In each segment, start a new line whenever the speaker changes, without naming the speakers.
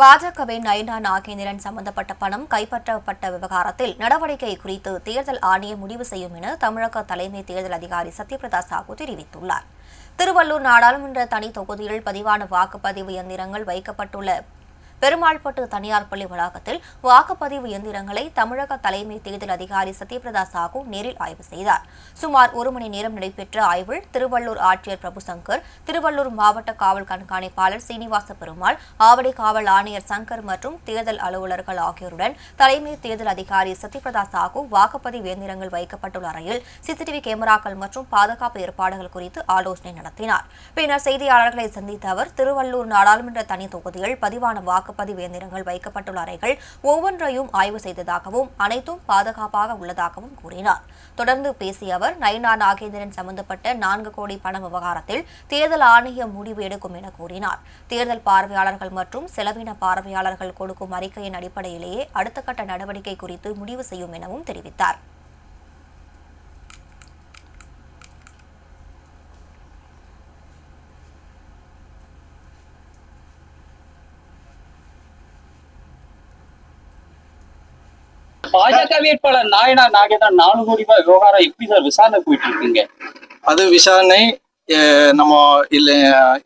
பாஜகவின் நயனா நாகேந்திரன் சம்பந்தப்பட்ட பணம் கைப்பற்றப்பட்ட விவகாரத்தில் நடவடிக்கை குறித்து தேர்தல் ஆணையம் முடிவு செய்யும் என தமிழக தலைமை தேர்தல் அதிகாரி சத்யபிரதா சாஹூ தெரிவித்துள்ளார். திருவள்ளூர் நாடாளுமன்ற தனி தொகுதியில் பதிவான வாக்குப்பதிவு இயந்திரங்கள் வைக்கப்பட்டுள்ள பெருமாள்பட்டு தனியார் பள்ளி வளாகத்தில் வாக்குப்பதிவு இயந்திரங்களை தமிழக தலைமை தேர்தல் அதிகாரி சத்யபிரதா சாகு நேரில் ஆய்வு செய்தார். சுமார் ஒரு மணி நேரம் நடைபெற்ற ஆய்வில் திருவள்ளூர் ஆட்சியர் பிரபுசங்கர் திருவள்ளூர் மாவட்ட காவல் கண்காணிப்பாளர் சீனிவாச பெருமாள் ஆவடி காவல் ஆணையர் சங்கர் மற்றும் தேர்தல் அலுவலர்கள் ஆகியோருடன் தலைமை தேர்தல் அதிகாரி சத்யபிரதா சாகு வாக்குப்பதிவு இயந்திரங்கள் வைக்கப்பட்டுள்ள அறையில் சிசிடிவி கேமராக்கள் மற்றும் பாதுகாப்பு ஏற்பாடுகள் குறித்து ஆலோசனை நடத்தினார். பின்னர் செய்தியாளர்களை சந்தித்த அவர் திருவள்ளூர் நாடாளுமன்ற தனி தொகுதியில் பதிவான வாக்கு வாக்குப்பதிவு இயந்திரங்கள் வைக்கப்பட்டுள்ள அறைகள் ஒவ்வொன்றையும் ஆய்வு செய்ததாகவும் அனைத்தும் பாதுகாப்பாக உள்ளதாகவும் கூறினார். தொடர்ந்து பேசிய அவர் நயனா நாகேந்திரன் சம்பந்தப்பட்ட நான்கு கோடி பண விவகாரத்தில் தேர்தல் ஆணையம் முடிவு எடுக்கும் என கூறினார். தேர்தல் பார்வையாளர்கள் மற்றும் செலவின பார்வையாளர்கள் கொடுக்கும் அறிக்கையின் அடிப்படையிலேயே அடுத்த கட்ட நடவடிக்கை குறித்து முடிவு செய்யும் எனவும் தெரிவித்தார்.
பாஜக வேட்பாளர் நாயனா நாகேந்திரன் நாலு கோடி ரூபாய் விவகாரம் எப்படி சார் விசாரணை போயிட்டு இருக்குங்க
அது விசாரணை நம்ம இல்ல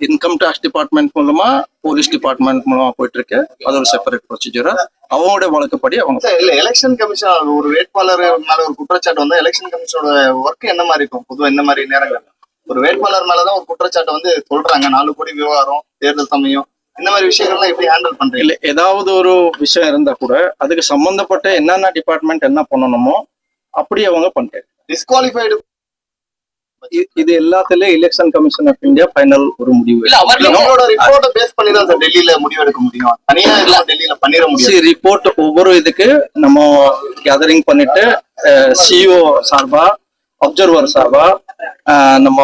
இன்கம் டேக்ஸ் டிபார்ட்மெண்ட் மூலமா போலீஸ் டிபார்ட்மெண்ட் மூலமா போயிட்டு இருக்கு அது ஒரு செப்பரேட் ப்ரொசீஜர் அவங்களோட வழக்கப்படி அவங்க
இல்ல எலெக்ஷன் கமிஷன் ஒரு வேட்பாளர் மேல ஒரு குற்றச்சாட்டு வந்து எலெக்ஷன் கமிஷனோட ஒர்க் என்ன மாதிரி இருக்கும்? பொதுவா இந்த மாதிரி நேரங்கள் ஒரு வேட்பாளர் மேலதான் ஒரு குற்றச்சாட்டு வந்து சொல்றாங்க. நாலு கோடி விவகாரம் தேர்தல் சமயம் இந்த மாதிரி விஷயங்கள்லாம் எப்படி ஹேண்டில் பண்றீங்க?
இல்ல ஏதாவது ஒரு விஷயம் இருந்தா கூட அதுக்கு சம்பந்தப்பட்ட என்னென்ன டிபார்ட்மெண்ட் என்ன பண்ணணுமோ அப்படி அவங்க பண்றாங்க.
டிஸ்குவாலிஃபைடு
இது எல்லாத்துலயும் election commission of India final ஒரு முடிவு.
இல்ல அவர்
நம்மளோட ரிப்போர்ட்டை பேஸ் பண்ணி தான் சார் டெல்லியில முடிவெடுக்க முடியும். தனியா எல்லாம் டெல்லியில பண்ணிட முடியாது.
ரிப்போர்ட் ஒவ்வொரு இதுக்கு நம்ம கேதரிங் பண்ணிட்டு சிஓ சார்பா அப்சர்வர் சார்பா நம்ம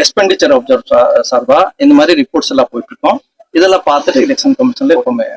எக்ஸ்பெண்டிச்சர் அப்சர்வர் சார்பா இந்த மாதிரி ரிப்போர்ட்ஸ் எல்லாம் போயிட்டு இருக்கோம். பார்த்துட்டு எலெக்ஷன் கமிஷன்ல எப்பவுமே